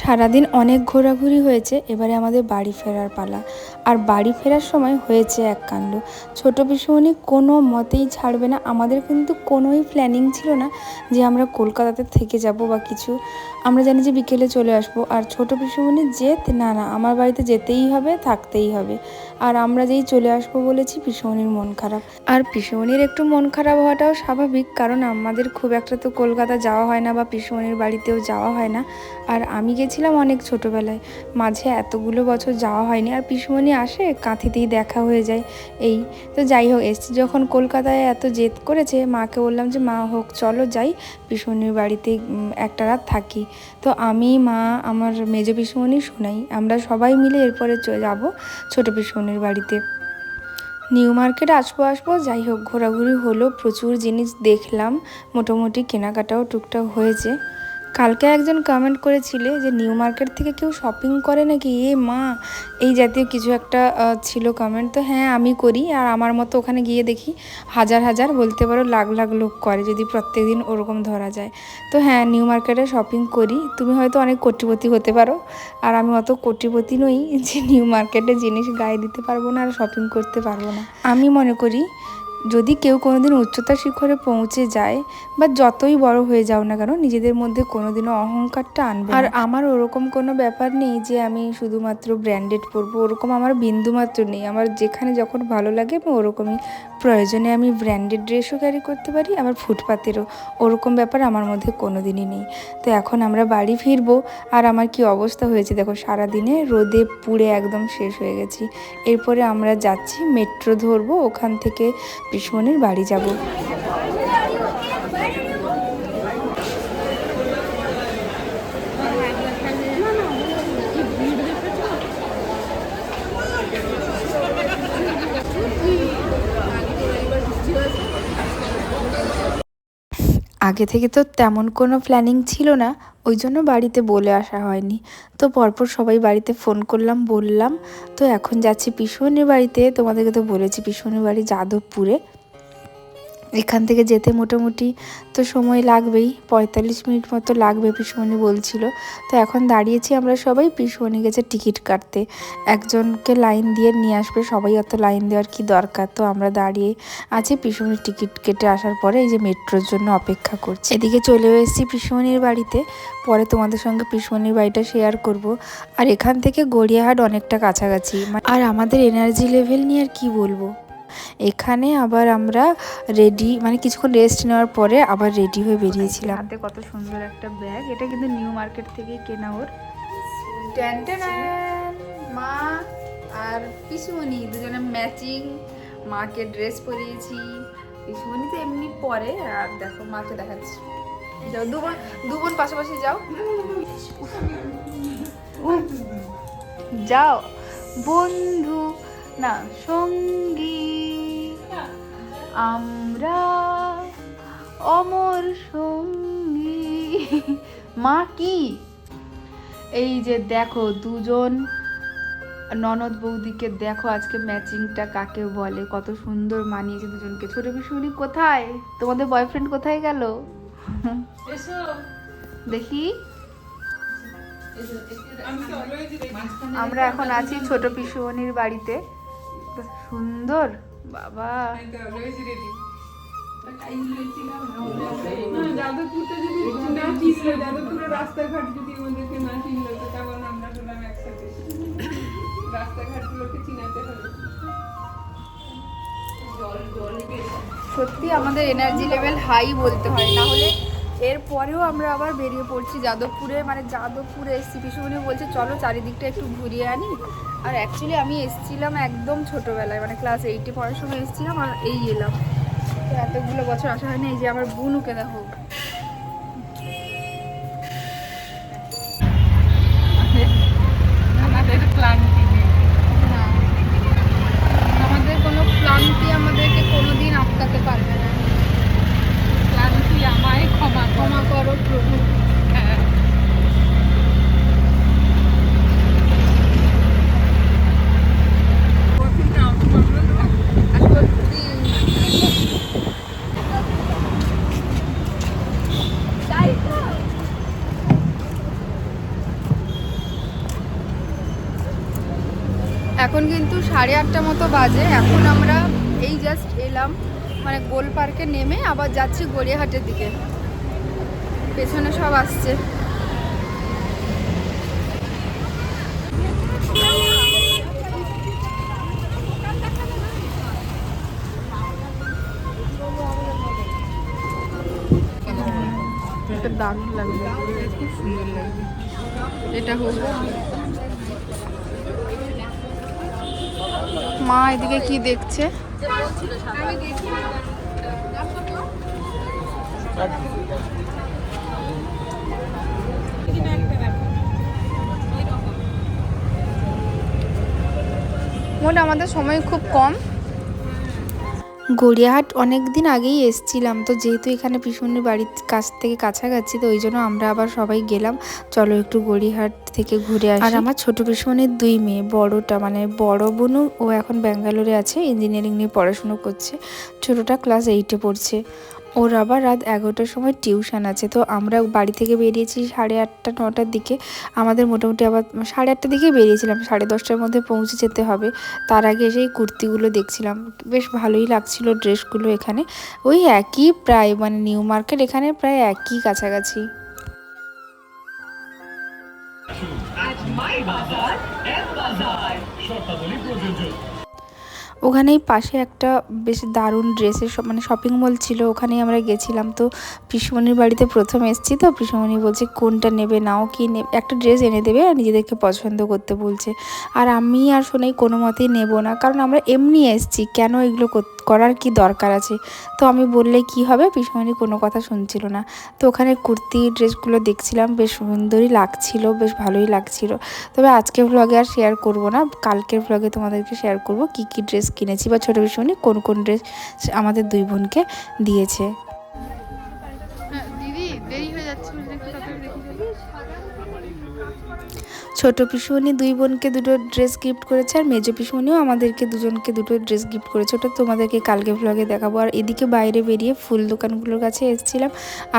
সারাদিন অনেক ঘোরাঘুরি হয়েছে এবারে আমাদের বাড়ি ফেরার পালা। আর বাড়ি ফেরার সময় হয়েছে এক কাণ্ড। ছোট পিসুমণি কোনো মতেই ছাড়বে না। আমাদের কিন্তু কোনোই প্ল্যানিং ছিল না যে আমরা কলকাতাতে থেকে যাব বা কিছু। আমরা জানি যে বিকেলে চলে আসব। আর ছোট পিসুমণি জেদ না না, আমার বাড়িতে যেতেই হবে, থাকতেই হবে। আর আমরা যেই চলে আসব বলেছি পিসুমণির মন খারাপ। আর পিসুমণির একটু মন খারাপ হওয়াটাও স্বাভাবিক, কারণ আমাদের খুব একটা তো কলকাতা যাওয়া হয় না বা পিসুমণির বাড়িতেও যাওয়া হয় না। আর আমি গেছিলাম অনেক ছোটোবেলায়, মাঝে এতগুলো বছর যাওয়া হয়নি। আর পিসুমণি আসে, কাঁথিতেই দেখা হয়ে যায়, এই। তো যাই হোক, এসছি যখন কলকাতায় এত জেদ করেছে, মাকে বললাম যে, মা হোক, চলো যাই পিসুমণির বাড়িতে একটা রাত থাকি। তো আমি, মা, আমার মেজ পিসুমণি শোনাই আমরা সবাই মিলে এরপরে যাব ছোটো পিসুমণির বাড়িতে। নিউ মার্কেট আসব আসব যাই হোক, ঘোরাঘুরি হলো প্রচুর জিনিস দেখলাম, মোটামুটি কেনাকাটাও টুকটাক হয়েছে। কালকে একজন কমেন্ট করেছিলে যে নিউ মার্কেট থেকে কেউ শপিং করে নাকি? এ মা, এই জাতীয় কিছু একটা ছিল কমেন্ট তো হ্যাঁ আমি করি আর আমার মতো ওখানে গিয়ে দেখি হাজার হাজার, বলতে পারো লাখ লাখ লোক করে যদি প্রত্যেক দিন ওরকম ধরা যায়। তো হ্যাঁ নিউ মার্কেটে শপিং করি। তুমি হয়তো অনেক কোটিপতি হতে পারো আর আমি অত কোটিপতি নই যে নিউ মার্কেটে জিনিস গায়ে দিতে পারব না আর শপিং করতে পারব না। আমি মনে করি যদি কেউ কোনোদিন উচ্চতা শিখরে পৌঁছে যায় বা যতই বড় হয়ে যাও না কেন, নিজেদের মধ্যে কোনোদিনও অহংকারটা আনবে আর আমার ওরকম কোনো ব্যাপার নেই যে আমি শুধুমাত্র ব্র্যান্ডেড পরবো, ওরকম আমার বিন্দুমাত্র নেই। আমার যেখানে যখন ভালো লাগে, আমি ওরকমই প্রয়োজনে আমি ব্র্যান্ডেড ড্রেসও ক্যারি করতে পারি, আবার ফুটপাতেরও। ওরকম ব্যাপার আমার মধ্যে কোনো দিনই নেই। তো এখন আমরা বাড়ি ফিরবো, আর আমার কি অবস্থা হয়েছে দেখো, সারাদিনে রোদে পুড়ে একদম শেষ হয়ে গেছি। এরপরে আমরা যাচ্ছি, মেট্রো ধরবো, ওখান থেকে পিসমনির বাড়ি যাব। আগে থেকে তো তেমন কোনো প্ল্যানিং ছিল না, ওই জন্য বাড়িতে বলে আসা হয়নি। তো পরপর সবাই বাড়িতে ফোন করলাম, বললাম, তো এখন যাচ্ছি পিসুমনির বাড়িতে, তোমাদেরকে তো বলেছি পিসুমনির বাড়ি যাদবপুরে। এখান থেকে যেতে মোটামুটি তো সময় লাগবেই, পঁয়তাল্লিশ মিনিট মতো লাগবে পিসুমণি বলছিল। তো এখন দাঁড়িয়েছি আমরা সবাই, পিসুমণি গেছে টিকিট কাটতে। একজনকে লাইন দিয়ে নিয়ে আসবে, সবাই অত লাইন দেওয়ার কি দরকার? তো আমরা দাঁড়িয়ে আছি পিসুমণির টিকিট কেটে আসার পরে এই যে মেট্রোর জন্য অপেক্ষা করছি। এদিকে চলে এসেছি পিসুমণির বাড়িতে, পরে তোমাদের সঙ্গে পিসুমণির বাড়িটা শেয়ার করব। আর এখান থেকে গড়িয়াহাট অনেকটা কাছাকাছি আর আমাদের এনার্জি লেভেল নিয়ে আর কি বলব? এখানে আবার আমরা রেডি মানে কিছুক্ষণ রেস্ট নেওয়ার পরে আবার রেডি হয়ে বেরিয়েছিলাম। হাতে কত সুন্দর একটা ব্যাগ এটা কিন্তু নিউ মার্কেট থেকেই কেনা ওর। মা আর পিসুমণি দুজনে ম্যাচিং মাকে ড্রেস পরিয়েছি। পিসুমণি তো এমনি পরে আর দেখো মাকে দেখাচ্ছি। যাও দু বোন দু বোন পাশাপাশি যাও। যাও। বন্ধু না সঙ্গী। আমরা অমর সঙ্গী। মা কি? এই যে দেখো দুজন ননদ বৌদিকে দেখো আজকে ম্যাচিংটা কাকে বলে? কত সুন্দর মানিয়েছে দুজনকে। ছোট পিসুনি কোথায়? তোমাদের বয়ফ্রেন্ড কোথায় গেল? দেখি। আমরা এখন আছি ছোট পিসুমনির বাড়িতে। বেশ সুন্দর, বাবা। রাস্তাঘাট যদি না আমরা রাস্তাঘাটগুলোকে চিনাতে হবে সত্যি আমাদের এনার্জি লেভেল হাই বলতে হয়, না হলে এরপরেও আমরা আবার বেরিয়ে পড়ছি যাদবপুরে মানে যাদবপুরে এসছি। পিসুমনি বলছে চলো চারিদিকটা একটু ঘুরিয়ে আনি। আর অ্যাকচুয়ালি আমি এসেছিলাম একদম ছোটোবেলায় মানে ক্লাস এইটে পড়ার সময় এসেছিলাম আর এই এলাম। তো এতগুলো বছর আসা হয়নি, এই যে আমার বুনুকে দেখো আমাদের প্ল্যান না আমাদের কোনো ক্লান্তি আমাদেরকে কোনোদিন আটকাতে পারবে না ক্লান্তি আমায় ক্ষমা ক্ষমা করো প্রভু এখন কিন্তু সাড়ে আটটা মতো বাজে। এখন আমরা এই জাস্ট এলাম মানে গোল পার্কে নেমে আবার যাচ্ছি গড়িয়াহাটের দিকে। পেছনে সব আসছে। এটা দারুণ লাগবে খুব সুন্দর লাগবে এটা হোক মা এদিকে কি দেখছে? মোট আমাদের সময় খুব কম। গড়িয়াহাট অনেক দিন আগেই এসছিলাম, তো যেহেতু এখানে পিসুনির বাড়ির কাছ থেকে কাছাকাছি, তো ওই জন্য আমরা আবার সবাই গেলাম। চলো একটু গড়িয়াহাট থেকে ঘুরে আসি। আর আমার ছোট পিসুনের দুই মেয়ে বড়টা মানে বড় বোনও ও এখন ব্যাঙ্গালোরে আছে ইঞ্জিনিয়ারিং নিয়ে পড়াশুনো করছে। ছোটটা ক্লাস এইটে পড়ছে। ওর আবার রাত এগারোটার সময় টিউশন আছে। তো আমরা বাড়ি থেকে বেরিয়েছি সাড়ে আটটা নটার দিকে। আমাদের মোটামুটি আবার সাড়ে আটটার দিকে বেরিয়েছিলাম। সাড়ে দশটার মধ্যে পৌঁছে যেতে হবে। তার আগে সেই কুর্তিগুলো দেখছিলাম। বেশ ভালোই লাগছিল ড্রেসগুলো এখানে। ওই একই প্রায় মানে নিউ মার্কেট এখানে প্রায় একই কাছাকাছি। ওখানেই পাশে একটা বেশ দারুণ ড্রেসের মানে শপিং মল ছিল, ওখানেই আমরা গেছিলাম। তো পিসুমণির বাড়িতে প্রথম এসেছি, তো পিসুমণি বলছে, কোনটা নেবে, নাও কি নেবে একটা ড্রেস এনে দেবে আর নিজেদেরকে পছন্দ করতে বলছে। আর আমি আর শোনাই কোনো মতেই নেব না, কারণ আমরা এমনি এসেছি, কেন এগুলো কর- করার কি দরকার আছে? তো আমি বললে কি হবে? পিসমণি কোনো কথা শুনছিল না। তো ওখানে কুর্তি, ড্রেসগুলো দেখছিলাম, বেশ সুন্দরই লাগছিল, বেশ ভালোই লাগছিল। তবে আজকে ভ্লগে আর শেয়ার করব না। কালকের ভ্লগে তোমাদেরকে শেয়ার করব কি কি ড্রেস কিনেছি বা ছোটো পিসমণি কোন কোন ড্রেস আমাদের দুই বোনকে দিয়েছে। ছোট পিসুমণি দুই বোনকে দুটো ড্রেস গিফট করেছে আর মেজো পিসুমণিও আমাদেরকে দুজনকে দুটো ড্রেস গিফট করেছে। ওটা তোমাদেরকে কালকে ভ্লগে দেখাবো। আর এদিকে বাইরে বেরিয়ে ফুল দোকানগুলোর কাছে এসেছিলাম।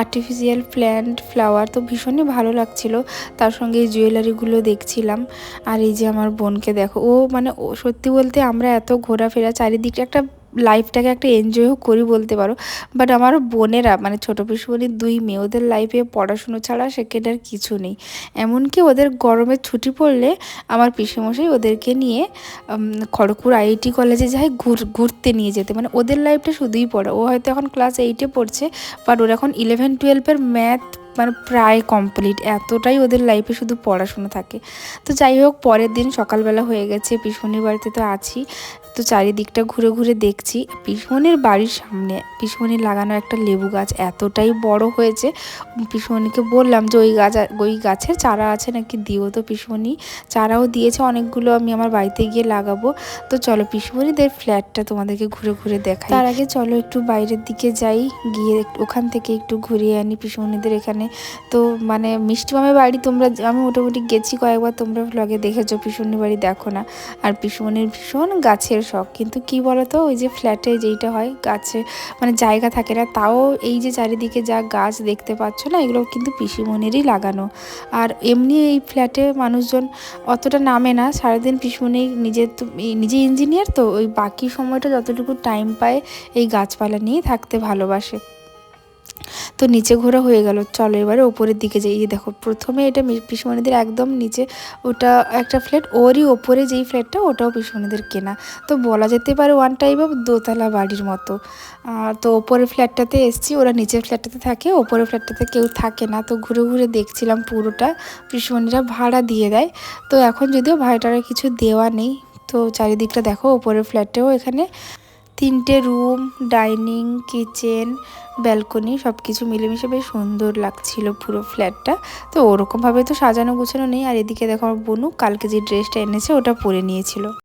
আর্টিফিশিয়াল প্ল্যান্ট ফ্লাওয়ার তো ভীষণই ভালো লাগছিল। তার সঙ্গে এই জুয়েলারিগুলো দেখছিলাম। আর এই যে আমার বোনকে দেখো, ও মানে সত্যি বলতে আমরা এত ঘোরাফেরা চারিদিকটা একটা লাইফটাকে একটা এনজয়ও করি বলতে পারো। বাট আমার বোনেরা মানে ছোটো পিসুমণির দুই মেয়ে, ওদের লাইফে পড়াশুনো ছাড়া সেকেন্ড আর কিছু নেই। এমনকি ওদের গরমের ছুটি পড়লে আমার পিসেমশাই ওদেরকে নিয়ে খড়গপুর আইআইটি কলেজে যায় ঘুর, ঘুরতে নিয়ে যেতে। মানে ওদের লাইফটা শুধুই পড়ে। ও হয়তো এখন ক্লাস এইটে পড়ছে বাট ওর এখন ইলেভেন টুয়েলভের ম্যাথ মানে প্রায় কমপ্লিট এতটাই ওদের লাইফে শুধু পড়াশুনো থাকে। তো যাই হোক, পরের দিন সকালবেলা হয়ে গেছে, পিসমনির বাড়িতে তো আছি। তো চারিদিকটা ঘুরে ঘুরে দেখছি। পিসমনির বাড়ির সামনে পিসমনির লাগানো একটা লেবু গাছ এতটাই বড় হয়েছে। পিসমনিকে বললাম যে, ওই গাছ, ওই গাছের চারা আছে নাকি দিও? তো পিসমনি চারাও দিয়েছে, অনেকগুলো আমি আমার বাড়িতে গিয়ে লাগাবো। তো চলো পিসমনিদের ফ্ল্যাটটা তোমাদেরকে ঘুরে ঘুরে দেখাই। তার আগে চলো একটু বাইরের দিকে যাই, গিয়ে ওখান থেকে একটু ঘুরিয়ে আনি পিসমনিদের এখানে। তো মানে মিষ্টি মামের বাড়ি তোমরা, আমি মোটামুটি গেছি কয়েকবার, তোমরা ব্লগে দেখেছ পিসমনির বাড়ি দেখো না। আর পিসমনির ভীষণ গাছের শখ কিন্তু কি বলতো, ওই যে ফ্ল্যাটে যেইটা হয়, গাছে মানে জায়গা থাকে না, তাও এই যে চারিদিকে যা গাছ দেখতে পাচ্ছ না, এগুলো কিন্তু পিসিমনিরই লাগানো। আর এমনি এই ফ্ল্যাটে মানুষজন অতটা নামে না, সারাদিন পিসমনি নিজের নিজে ইঞ্জিনিয়ার তো, ওই বাকি সময়টা যতটুকু টাইম পায়, এই গাছপালা নিয়ে থাকতে ভালোবাসে। তো নিচে ঘোরা হয়ে গেল। চলো এবারে ওপরের দিকে যাই। এই দেখো, প্রথমে এটা পিসমণিদের একদম নিচে, ওটা একটা ফ্ল্যাট, ওরই ওপরে যেই ফ্ল্যাটটা, ওটাও পিসমণিদের কেনা। তো বলা যেতে পারে ওয়ান টাইপ অফ দোতলা বাড়ির মতো। তো ওপরের ফ্ল্যাটটাতে এসছি, ওরা নিচের ফ্ল্যাটটাতে থাকে, ওপরের ফ্ল্যাটটাতে কেউ থাকে না। তো ঘুরে ঘুরে দেখছিলাম পুরোটা, পিসমণিরা ভাড়া দিয়ে দেয়। তো এখন যদিও ভাড়াটার কিছু দেওয়া নেই, তো চারিদিকটা দেখো, ওপরের ফ্ল্যাটেও এখানে তিনটে রুম, ডাইনিং, কিচেন, ব্যালকনি সব কিছু মিলেমিশে বেশ সুন্দর লাগছিল পুরো ফ্ল্যাটটা। তো ওরকমভাবে তো সাজানো গুছানো নেই। আর এদিকে দেখো আমার বোনু, কালকে যে ড্রেসটা এনেছে ওটা পরে নিয়েছিল।